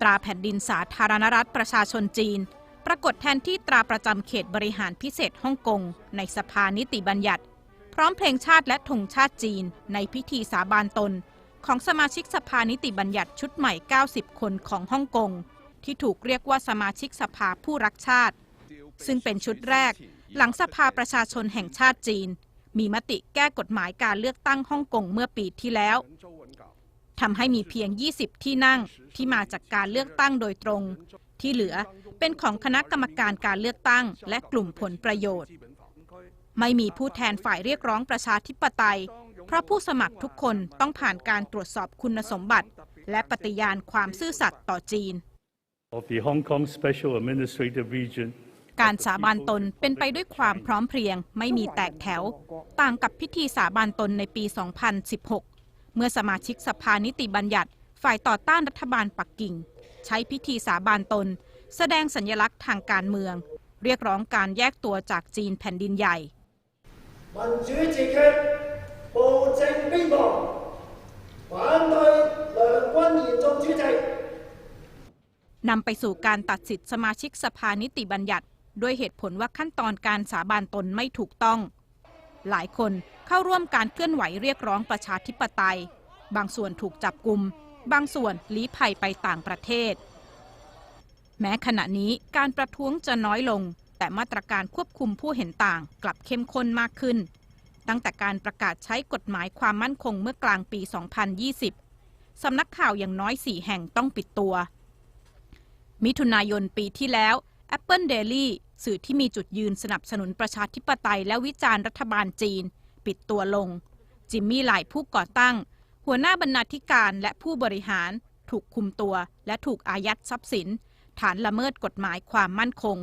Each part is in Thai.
ตราแผ่นดินสาธารณรัฐประชาชนจีน ปรากฏแทนที่ตราประจำเขตบริหารพิเศษฮ่องกง ในสภานิติบัญญัติ พร้อมเพลงชาติและธงชาติจีน ในพิธีสาบานตน ของสมาชิกสภานิติบัญญัติชุดใหม่ 90 คนของฮ่องกง ที่ถูกเรียกว่าสมาชิกสภาผู้รักชาติ ซึ่งเป็นชุดแรก หลังสภาประชาชนแห่งชาติจีน มีมติแก้กฎหมายการเลือกตั้งฮ่องกงเมื่อปีที่แล้ว ทำให้มีเพียง 20 ที่นั่งที่มาจากการเลือกตั้งโดยตรง ที่เหลือเป็นของคณะกรรมการการเลือกตั้ง และกลุ่มผลประโยชน์ ไม่มีผู้แทนฝ่ายเรียกร้องประชาธิปไตย เพราะผู้สมัครทุกคนต้องผ่านการตรวจสอบคุณสมบัติ และปฏิญาณความซื่อสัตย์ต่อจีน of the Hong Kong Special Administrative Region การสาบานตนเป็นไปด้วยความพร้อมเพรียง ไม่มีแตกแถว ต่างกับพิธีสาบานตนในปี 2016 เมื่อสมาชิกสภานิติบัญญัติฝ่ายต่อต้านรัฐบาลปักกิ่ง ใช้พิธีสาบานตน แสดงสัญลักษณ์ทางการเมือง เรียกร้องการแยกตัวจากจีนแผ่นดินใหญ่นำไปสู่การตัดสิทธิสมาชิกสภานิติบัญญัติ ด้วยเหตุผลว่าขั้นตอนการสาบานตนไม่ถูกต้อง หลายคนเข้าร่วมการเคลื่อนไหวเรียกร้องประชาธิปไตย บางส่วนถูกจับกลุมบางส่วนลี้ภัยไปต่างประเทศ แม้ขณะนี้การประท้วงจะน้อยลง แต่มาตรการควบคุมผู้เห็นต่างกลับเข้มข้นมากขึ้น ตั้งแต่การประกาศใช้กฎหมายความมั่นคงเมื่อกลางปี 2020 สำนักข่าวอย่างน้อย 4 แห่งต้องปิดตัว มิถุนายนปีที่แล้ว Apple Daily สื่อที่มีจุดยืนสนับสนุนประชาธิปไตยและวิจารณ์รัฐบาลจีน ปิดตัวลง จิมมี่หลายผู้ก่อตั้ง หัวหน้าบรรณาธิการและผู้บริหาร ถูกคุมตัว และถูกอายัดทรัพย์สิน ฐานละเมิดกฎหมายความมั่นคง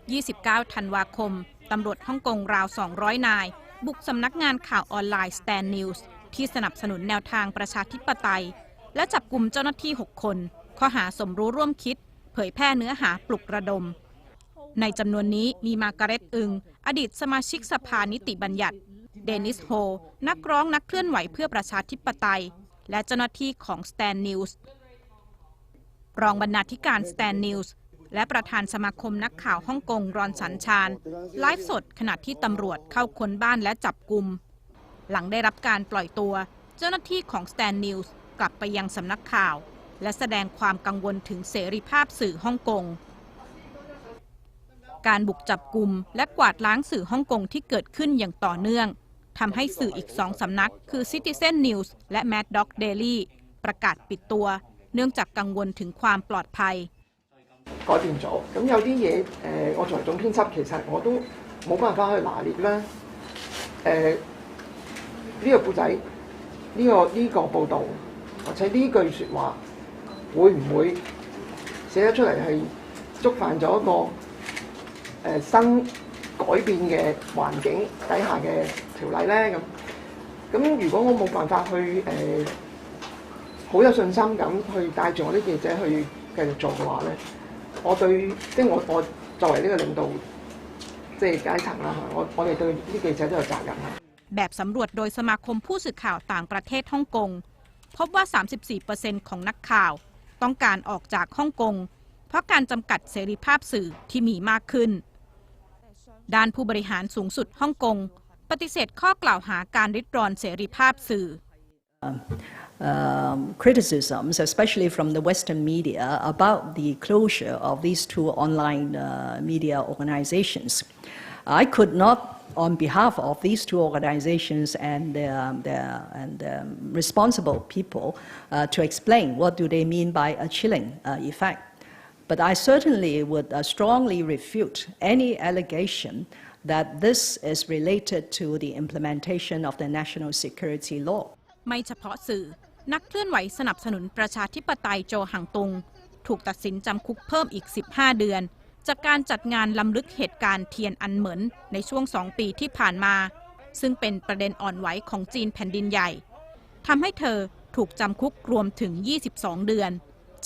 29 ธันวาคม ตำรวจฮ่องกงราว 200 นาย บุกสำนักงานข่าวออนไลน์ Stand News ที่สนับสนุนแนวทางประชาธิปไตย และจับกลุ่มเจ้าหน้าที่ 6 คน ข้อหาสมรู้ร่วมคิด เผยแพร่เนื้อหาปลุกระดม ในจำนวนนี้มีมาการเร็ตอึง อดีตสมาชิกสภานิติบัญญัติ เดนิสโฮ นักร้องนักเคลื่อนไหวเพื่อประชาธิปไตย และเจ้าหน้าที่ของ Stand News รองบรรณาธิการ Stand News และประธานสมาคมนักข่าวฮ่องกงรอนสันชาน ไลฟ์สดขณะที่ตำรวจเข้าค้นบ้านและจับกลุ่ม หลังได้รับการปล่อยตัว เจ้าหน้าที่ของ Stand News กลับไปยังสำนักข่าว และแสดงความกังวลถึงเสรีภาพสื่อฮ่องกง การบุกจับกลุ่มและกวาดล้างสื่อฮ่องกงที่เกิดขึ้นอย่างต่อเนื่องทำให้สื่ออีกสองสำนัก คือ Citizen News และ Mad Dog Daily ประกาศปิดตัว เนื่องจากกังวลถึงความปลอดภัย 改变咗。咁有啲嘢诶，我作为总编辑，其实我都冇办法去拿捏啦。诶、呢、个故仔，呢、个呢、个报导，或者呢句说话，会唔会写得出嚟系触犯咗一个 诶、新改变嘅环境底下嘅条例咧？咁咁如果我冇办法去诶好、有信心咁去带住我啲记者去继续做嘅话咧？我对即系我我作为呢个领导即系阶层啦，我我哋对啲记者都有责任啦。 แบบสำรวจโดยสมาคมผู้สื่อข่าวต่างประเทศฮ่องกง พบว่า 34%ของนักข่าว ต้องการออกจากฮ่องกง เพราะการจำกัดเสรีภาพสื่อที่มีมากขึ้น ด้านผู้บริหารสูงสุดฮ่องกง ปฏิเสธข้อกล่าวหาการริดรอนเสรีภาพสื่อ um, criticisms, especially from the Western media, about the closure of these two online uh, media organizations. I could not, on behalf of these two organizations and their, their and um, responsible people, uh, to explain what do they mean by a chilling uh, effect. But I certainly would uh, strongly refute any allegation that this is related to the implementation of the national security law. ไม่เฉพาะสื่อ นักเคลื่อนไหวสนับสนุนประชาธิปไตยโจหังตุง ถูกตัดสินจำคุกเพิ่มอีก 15 เดือน จากการจัดงานลำลึกเหตุการณ์เทียนอันเหมินในช่วงสองปีที่ผ่านมา ซึ่งเป็นประเด็นอ่อนไหวของจีนแผ่นดินใหญ่ทำให้เธอถูกจำคุกรวมถึง 22 เดือน